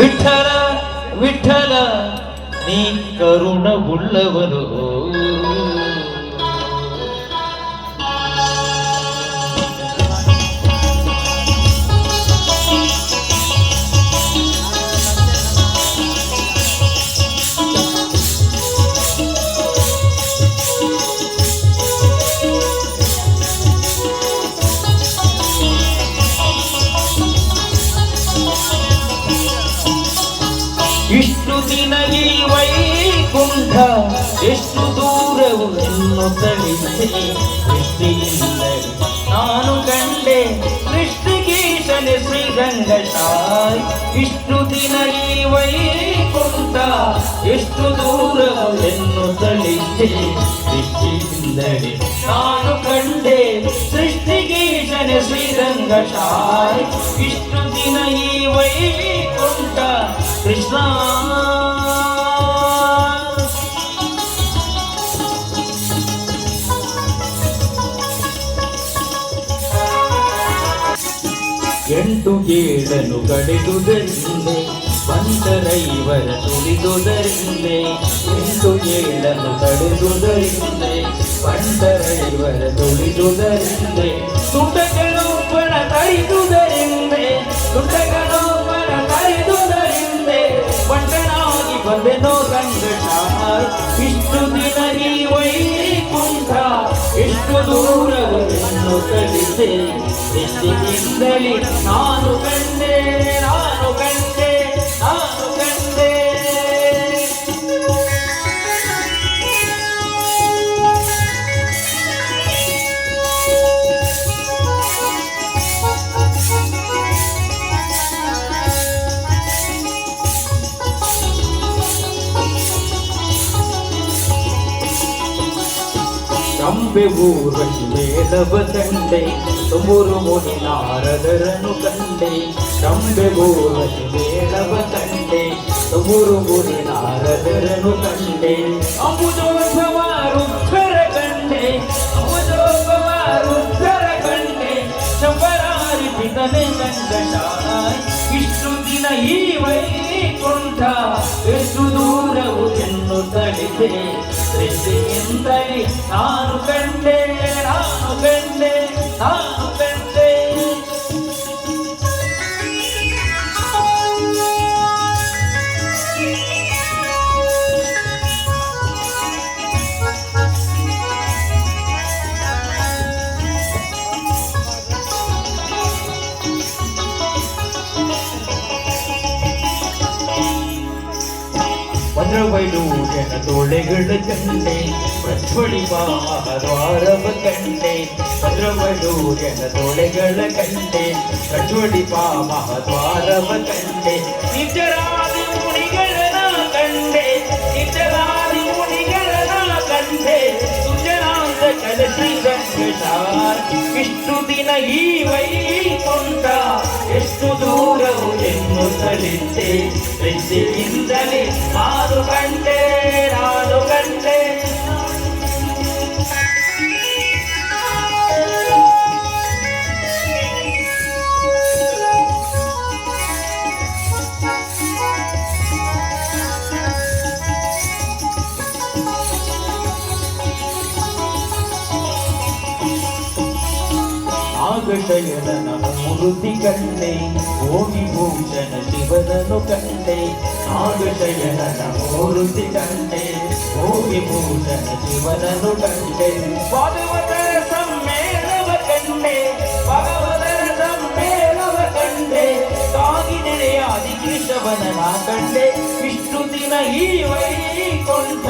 ವಿಠಲ ವಿಠಲ ನೀ ಕರುಣ ಇಷ್ಟು ವೈಕುಂಠ ಎಷ್ಟು ದೂರವು ನಿನ್ನು ತಳಿಸಿ ದೃಷ್ಟಿಯಿಂದಲೇ ನಾನು ಕಂಡೆ ಕೃಷ್ಣಗೀಶನೆ ಶ್ರೀರಂಗ ಸಾಯಿ ಇಷ್ಟು ದಿನ ಈ ವೈಕುಂಠ ಎಷ್ಟು ದೂರವು ನಿನ್ನು ತಳಿಸಿ ದೃಷ್ಟಿಯಿಂದಲೇ ನಾನು ಕಂಡೆ ಸೃಷ್ಟಿಗೀಶನೆ ಶ್ರೀರಂಗ ಸಾಯಿ ಇಷ್ಟು ದಿನ ಈ ವೈಕುಂಠ ಕೃಷ್ಣ ಎಂಟು ಏಳನು ಕಡಿದುದರಿಂದೆ ಪಂಚರೈವರ ತುಳಿದುದರಿಂದೆ, ಎಂಟು ಏಳನು ಕಡಿದುದರಿಂದೆ ಪಂಚರೈವರ ತುಳಿದುದರಿಂದೆ ಸುಟಗಳು ಪಣ ತೈದುದರಿಂದೆ ಸುಟಗಳು ಪಣ ತೈದುದರಿಂದೆ ಪಟ್ಟಣಾಗಿ ಬಂದೆನೋ ರಂಗಶಾಯ್ ಇಷ್ಟು ದಿನ ಈ ವೈಕುಂಠ, ಎಷ್ಟು ದೂರವನ್ನು se lindo, lindo, lindo, ಕಂಬೆ Urvashi ಮೇಲವ ಕಂಡೆ ತುಮುರು ಮುನಿ ನಾರದರನು ಕಂಡೆ ಕಂಬೆ ಊರ್ವಶಿ ಮೇಲವ ಕಂಡೆ ತುಮುರು ಮುನಿ ನಾರದರನು ಕಂಡೆ ಅಮುದೋಭವ ಶಂಬರಾರಿ ಪಿತನೆ ಗಂಗಶಾಯ್ ಇಷ್ಟು ದಿನ ಈ ವೈಕುಂಠ ಎಷ್ಟು ದೂರವು ಎನ್ನು ತಡಿದೆ ದೃಷ್ಟಿಯಿಂದಲೇ ನಾನು ಕಂಡೆ ನಾನು ಕಂಡೆ ನಾನು ಕಂಡೆ ಭದ್ರವೈಡೂರ್ಯನ ತೋಳೆಗಳ ಕಂಡೆ ಪ್ರಜ್ವಳಿ ದ್ವಾರವ ಕಂಡೆ ಭದ್ರವೈಡೂರ್ಯನ ತೋಳೆಗಳ ಕಂಡೆ ಪ್ರಜ್ವಳಿ ದ್ವಾರವ ಕಂಡೆ ನಿಜರಾದಿ ಮುನಿಗಳನ ಕಂಡೆ ನಿಜರಾದಿ ಮುನಿಗಳನ ಕಂಡೆ ಸುಜನಾಂತ ಕಲಸಿ ಗಂಗಸಾರ್ ಇಷ್ಟು ದಿನ ಈ ವೈಕುಂಠ ಎನ್ನುತ್ತಲಿದ್ದೆ ದೃಷ್ಟಿಯಿಂದಲೇ ನಾನು ಕಂಡೆ ನಾಗಶಯನ ಮೂರ್ತಿ ಕಂಡೆ ಓಗಿ ಭೂಷಣ ಶಿವನನು ಕಂಡೆ ನಾಗಶಯನ ಮೂರ್ತಿ ಕಂಡೆ ಓಗಿ ಭೂಷಣ ಶಿವನನು ಕಂಡೆ ಭಗವತರ ಸಮ್ಮೇಳವ ಕಂಡೆ ಭಗವತರ ಸಮ್ಮೇಳವ ಕಂಡೆ ಕಾಗಿ ನೆನೆಯಾದಿ ಕೇಶವನ ನಾ ಕಂಡೆ ಇಷ್ಟು ದಿನ ಈ ವೈಕುಂಠ